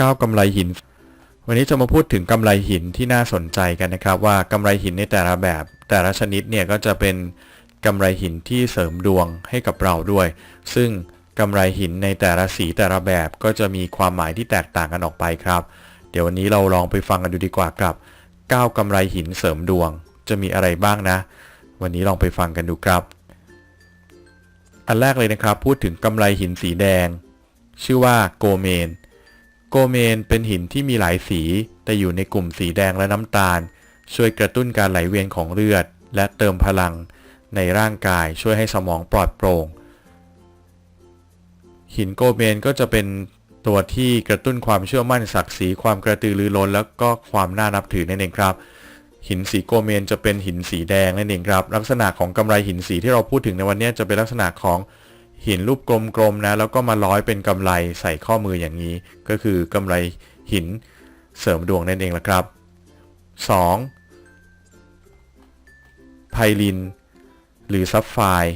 9กำไรหิน วันนี้จะมาพูดถึงกำไรหินที่น่าสนใจกันนะครับ ว่ากำไรหินในแต่ละแบบ แต่ละชนิดเนี่ยก็จะเป็นกำไรหินที่เสริมดวงให้กับเราด้วย ซึ่งกำไรหินในแต่ละสีแต่ละแบบก็จะมีความหมายที่แตกต่างกันออกไปครับ เดี๋ยววันนี้เราลองไปฟังกันดูดีกว่ากับ 9กำไรหินเสริมดวง จะมีอะไรบ้างนะ วันนี้ลองไปฟังกันดูครับอันแรกเลยนะครับพูดถึงกำไรหินสีแดง ชื่อว่าโกเมน โกเมนเป็นหินที่มีหลายสี แต่อยู่ในกลุ่มสีแดงและน้ำตาล ช่วยกระตุ้นการไหลเวียนของเลือด และเติมพลัง ในร่างกายช่วยให้สมองปลอดโปร่ง หินโกเมนก็จะเป็นตัวที่กระตุ้นความเชื่อมั่นศักดิ์ศรีความกระตือรือร้น แล้วก็ความน่านับถือนั่นเองครับ หินสีโกเมนจะเป็นหินสีแดงนั่นเองครับ ลักษณะของกำไรหินสีที่เราพูดถึงในวันนี้จะเป็นลักษณะของ หินรูปกลมๆนะ แล้วก็มาร้อยเป็นกำไรใส่ข้อมืออย่างนี้ ก็คือกำไรหินเสริมดวงนั่นเองละครับ 2. ไพลิน หรือซับไฟร์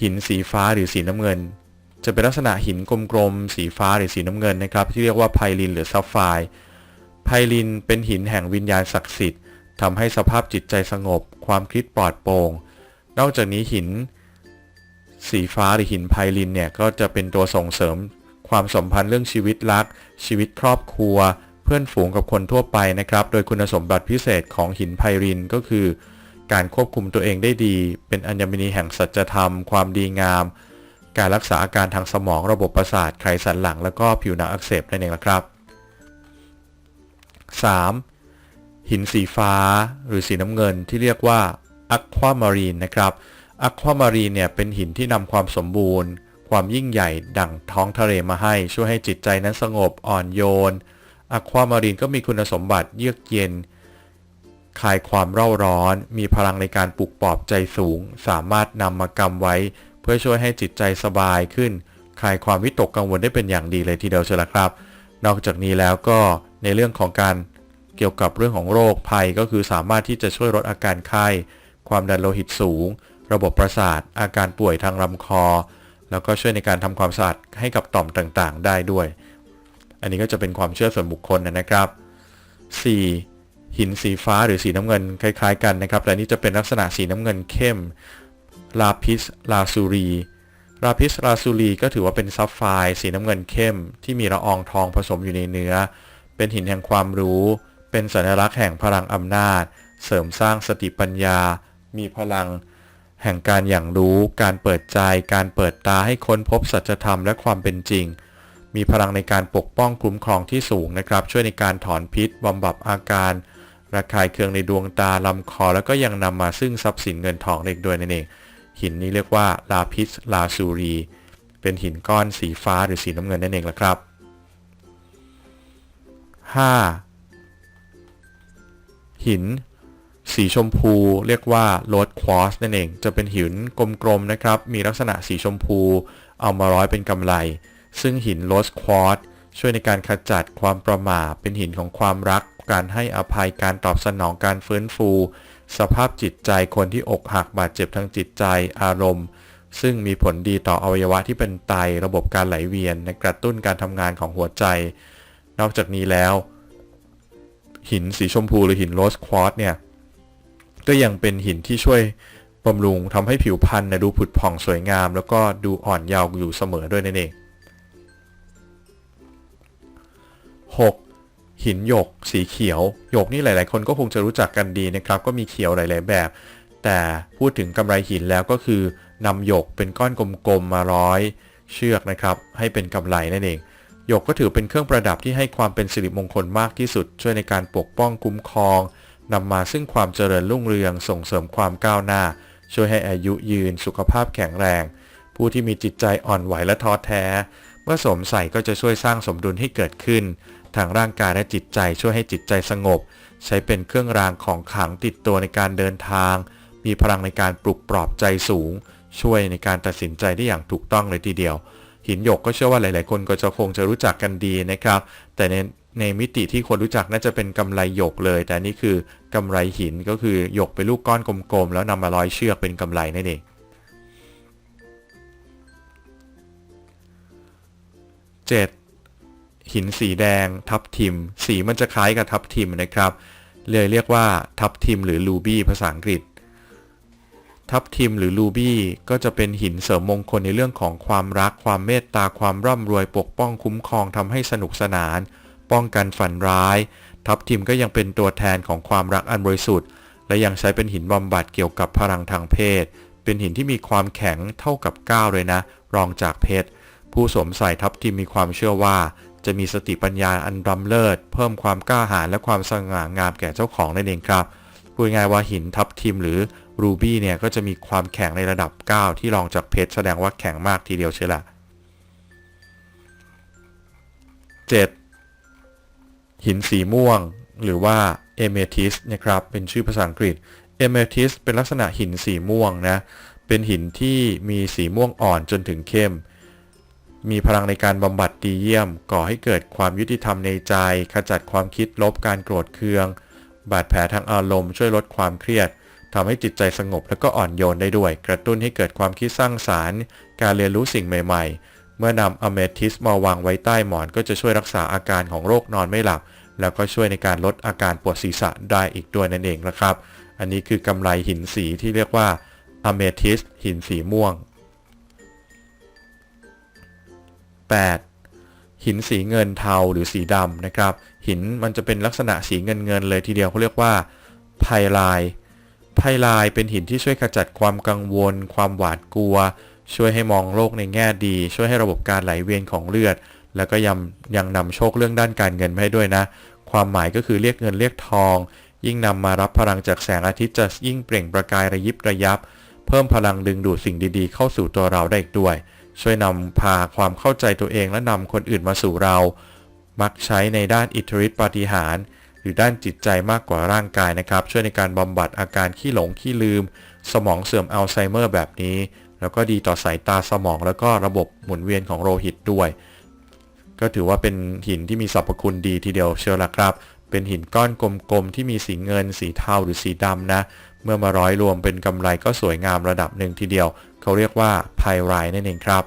หินสีฟ้าหรือสีน้ำเงิน จะเป็นลักษณะหินกลมๆสีฟ้าหรือสีน้ำเงินนะครับ ที่เรียกว่าไพลินหรือซับไฟร์ไพลินเป็นหินแห่งวิญญาณศักดิ์สิทธิ์ทำให้สภาพจิตใจสงบ ความคิดปลอดโปร่งนอกจากนี้หิน สีฟ้าหรือหินไพลินเนี่ยก็จะเป็นตัวส่งเสริม ความสัมพันธ์เรื่องชีวิตรัก ชีวิตครอบครัว เพื่อนฝูงกับคนทั่วไปนะครับ โดยคุณสมบัติพิเศษของหินไพลินก็คือ การควบคุมตัวเองได้ดี เป็นอัญมณีแห่งสัจธรรม ความดีงาม การรักษาอาการทางสมองระบบประสาทไขสันหลัง แล้วก็ผิวหนังอักเสบนั่นเองละครับ 3. หินสีฟ้าหรือสีน้ำเงินที่เรียกว่าอะความารีนนะครับ อะความารีเนี่ยเป็นหินที่นำความสมบูรณ์ ความยิ่งใหญ่ดั่งท้องทะเลมาให้ช่วยให้จิตใจนั้นสงบอ่อนโยนอะความารีนก็มีคุณสมบัติเยือกเย็น คลายความเร่าร้อน มีพลังในการปลุกปลอบใจสูง สามารถนำมากำไว้ เพื่อช่วยให้จิตใจสบายขึ้น คลายความวิตกกังวลได้เป็นอย่างดีเลยทีเดียวเชียวละครับ นอกจากนี้แล้วก็ในเรื่องของการเกี่ยวกับเรื่องของโรคภัยก็คือสามารถที่จะช่วยลดอาการไข้ ความดันโลหิตสูง ระบบประสาท อาการป่วยทางลำคอ แล้วก็ช่วยในการทำความสะอาดให้กับต่อมต่างๆ ได้ด้วย อันนี้ก็จะเป็นความเชื่อส่วนบุคคลนะครับ 4. หินสีฟ้าหรือสีน้ำเงินคล้าย ๆ กันนะครับ แต่นี้จะเป็นลักษณะสีน้ำเงินเข้มลาพิสลาซูรีลาพิสลาซูรีก็ถือว่าเป็นซับไฟสีน้ำเงินเข้ม ที่มีละอองทองผสมอยู่ในเนื้อ เป็นหินแห่งความรู้ เป็นสัญลักษณ์แห่งพลังอำนาจ เสริมสร้างสติปัญญา มีพลัง แห่งการอย่างรู้ การเปิดใจ การเปิดตาให้ค้นพบสัจธรรมและความเป็นจริง มีพลังในการปกป้องคุ้มครองที่สูงนะครับ ช่วยในการถอนพิษบำบัดอาการ ระคายเคืองในดวงตาลำคอ แล้วก็ยังนำมาซึ่งทรัพย์สินเงินทองเล็กด้วยนั่นเอง หินนี้เรียกว่าลาพิสลาซูรี เป็นหินก้อนสีฟ้าหรือสีน้ำเงินนั่นเองละครับ 5. หิน สีชมพูเรียกว่าโรดควอสนั่นเอง จะเป็นหินกลมๆนะครับ มีลักษณะสีชมพู เอามาร้อยเป็นกำไล ซึ่งหินโรสควอสช่วยในการขจัดความประหม่าเป็นหินของความรัก การให้อภัยการตอบสนองการฟื้นฟู สภาพจิตใจคนที่อกหักบาดเจ็บทางจิตใจอารมณ์ ซึ่งมีผลดีต่ออวัยวะที่เป็นไตระบบการไหลเวียนในกระตุ้นการทำงานของหัวใจ นอกจากนี้แล้ว หินสีชมพูหรือหินโรสควอตเนี่ย ก็ยังเป็นหินที่ช่วยบำรุงทำให้ผิวพรรณนะดูผุดผ่องสวยงาม แล้วก็ดูอ่อนเยาว์อยู่เสมอด้วยนั่นเอง 6. หินหยก สีเขียว หยกนี่หลาย ๆ คนก็คงจะรู้จักกันดีนะครับ ก็มีเขียวหลาย ๆ แบบ แต่พูดถึงกำไรหินแล้วก็คือนำหยกเป็นก้อนกลม ๆ มาร้อย เชือกนะครับ ให้เป็นกำไรนั่นเองหยกก็ถือเป็นเครื่องประดับที่ให้ความเป็นสิริมงคลมากที่สุด ช่วยในการปกป้องคุ้มครอง นำมาซึ่งความเจริญรุ่งเรืองส่งเสริมความก้าวหน้า ช่วยให้อายุยืนสุขภาพแข็งแรง ผู้ที่มีจิตใจอ่อนไหวและท้อแท้ เมื่อสวมใส่ก็จะช่วยสร้างสมดุลให้เกิดขึ้น ทางร่างกายและจิตใจช่วยให้จิตใจสงบ ใช้เป็นเครื่องรางของขลังติดตัวในการเดินทาง มีพลังในการปลุกปลอบใจสูง ช่วยในการตัดสินใจได้อย่างถูกต้องเลยทีเดียวหินหยกก็เชื่อว่าหลาย ๆ คนก็จะคงจะรู้จักกันดีนะครับ แต่ใน ในมิติที่คนรู้จักน่าจะเป็นกำไรหยกเลย แต่นี่คือกำไรหินก็คือหยกเป็นลูกก้อนกลมๆ แล้วนำมาร้อยเชือกเป็นกำไรนั่นเอง 7. หินสีแดง ทับทิม สีมันจะคล้ายกับทับทิมนะครับ เลยเรียกว่าทับทิมหรือลูบี้ภาษาอังกฤษ ทับทิมหรือลูบี้ก็จะเป็นหินเสริมมงคลในเรื่องของความรัก ความเมตตา ความร่ำรวยปกป้องคุ้มครองทำให้สนุกสนาน ป้องกันฝันร้าย ทับทิมก็ยังเป็นตัวแทนของความรักอันบริสุทธิ์ และยังใช้เป็นหินบำบัดเกี่ยวกับพลังทางเพศ เป็นหินที่มีความแข็งเท่ากับก้าวเลยนะ รองจากเพชร ผู้สวมใส่ทับทิมมีความเชื่อว่า จะมีสติปัญญาอันรำเลิศ เพิ่มความกล้าหาญและความสง่างามแก่เจ้าของนั่นเองครับพูดง่ายว่าหินทับทิมหรือรูบี้เนี่ยก็จะมีความแข็งในระดับ 9 ที่รองจากเพชรแสดงว่าแข็งมากทีเดียวเชียวละ 7. หินสีม่วง หรือว่าเอเมทิสนะครับ เป็นชื่อภาษาอังกฤษเอเมทิสเป็นลักษณะหินสีม่วงนะ เป็นหินที่มีสีม่วงอ่อนจนถึงเข้ม มีพลังในการบำบัดดีเยี่ยม ก่อให้เกิดความยุติธรรมในใจ ขจัดความคิดลบการโกรธเคือง บาดแผลทางอารมณ์ช่วยลดความเครียดทำให้จิตใจสงบและก็อ่อนโยนได้ด้วย กระตุ้นให้เกิดความคิดสร้างสารรค์ การเรียนรู้สิ่งใหม่ ๆ เมื่อนำอเมทิสมาวางไว้ใต้หมอนก็จะช่วยรักษาอาการของโรคนอนไม่หลับ แล้วก็ช่วยในการลดอาการปวดศีรษะได้อีกด้วยนั่นเองนะครับ อันนี้คือกำไรหินสีที่เรียกว่าอเมทิสหินสีม่วง 8. หินสีเงินเทาหรือสีดำนะครับ หินมันจะเป็นลักษณะสีเงินเงินเลยทีเดียวเขาเรียกว่าไพไลไพไลเป็นหินที่ช่วยขจัดความกังวล ความหวาดกลัว ช่วยให้มองโลกในแง่ดี ช่วยให้ระบบการไหลเวียนของเลือด แล้วก็ยังยังนำโชคเรื่องด้านการเงินมาให้ด้วยนะ ความหมายก็คือเรียกเงินเรียกทอง ยิ่งนำมารับพลังจากแสงอาทิตย์จะยิ่งเปล่งประกายระยิบระยับ เพิ่มพลังดึงดูดสิ่งดีๆ เข้าสู่ตัวเราได้อีกด้วย ช่วยนำพาความเข้าใจตัวเองและนำคนอื่นมาสู่เรา มักใช้ในด้านอิทธิฤทธิปาฏิหาริย์หรือด้านจิตใจมากกว่าร่างกายนะครับ ช่วยในการบำบัดอาการขี้หลงขี้ลืม สมองเสื่อมอัลไซเมอร์แบบนี้ แล้วก็ดีต่อสายตาสมองแล้วก็ระบบหมุนเวียนของโลหิตด้วย ก็ถือว่าเป็นหินที่มีสรรพคุณดีทีเดียวเชียวละครับ เป็นหินก้อนกลมๆที่มีสีเงิน สีเทาหรือสีดำนะ เมื่อมาร้อยรวมเป็นกำไรก็สวยงามระดับหนึ่งทีเดียว เขาเรียกว่าไพไรนั่นเองครับ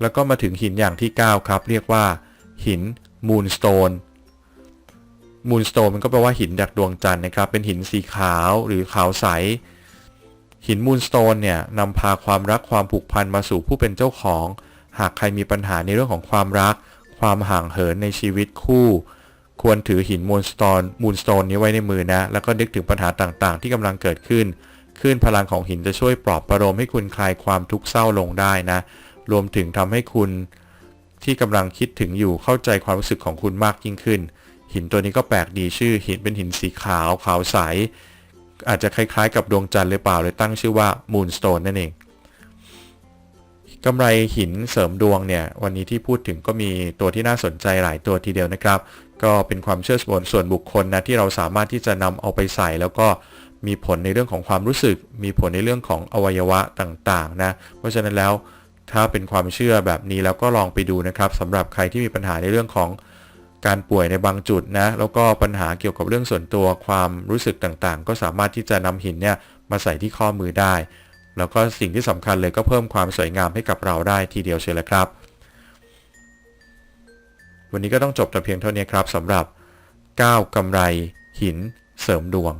แล้วก็มาถึงหินอย่างที่ 9 ครับ เรียกว่า หินมูนสโตน มูนสโตนมันก็แปลว่าหินจากดวงจันทร์นะครับ เป็นหินสีขาวหรือขาวใส หินมูนสโตนเนี่ยนำพาความรักความผูกพันมาสู่ผู้เป็นเจ้าของ หากใครมีปัญหาในเรื่องของความรัก ความห่างเหินในชีวิตคู่ ควรถือหินมูนสโตนมูนสโตนนี้ไว้ในมือนะ แล้วก็นึกถึงปัญหาต่างๆ ที่กำลังเกิดขึ้นคลื่นพลังของหินจะช่วยปลอบประโลมให้คุณคลายความทุกข์เศร้าลงได้นะ รวมถึงทำให้คุณที่กำลังคิดถึงอยู่เข้าใจความรู้สึกของคุณมากยิ่งขึ้น หินตัวนี้ก็แปลกดีชื่อหินเป็นหินสีขาวขาวใส อาจจะคล้ายๆ กับดวงจันทร์หรือเปล่าเลยตั้งชื่อว่ามูนสโตนนั่นเองกำไรหินเสริมดวงเนี่ย วันนี้ที่พูดถึงก็มีตัวที่น่าสนใจหลายตัวทีเดียวนะครับ ก็เป็นความเชื่อส่วนส่วนบุคคลนะที่เราสามารถที่จะนำเอาไปใส่ แล้วก็มีผลในเรื่องของความรู้สึก มีผลในเรื่องของอวัยวะต่างๆนะเพราะฉะนั้นแล้วถ้าเป็นความเชื่อแบบนี้แล้วก็ลองไปดูนะครับสำหรับใครที่มีปัญหาในเรื่องของ การป่วยในบางจุดนะ แล้วก็ปัญหาเกี่ยวกับเรื่องส่วนตัวความรู้สึกต่างๆ ก็สามารถที่จะนำหินเนี่ยมาใส่ที่ข้อมือได้ แล้วก็สิ่งที่สำคัญเลยก็เพิ่มความสวยงามให้กับเราได้ทีเดียวเชียวละครับ วันนี้ก็ต้องจบแต่เพียงเท่านี้ครับสำหรับ 9กำไรหินเสริมดวง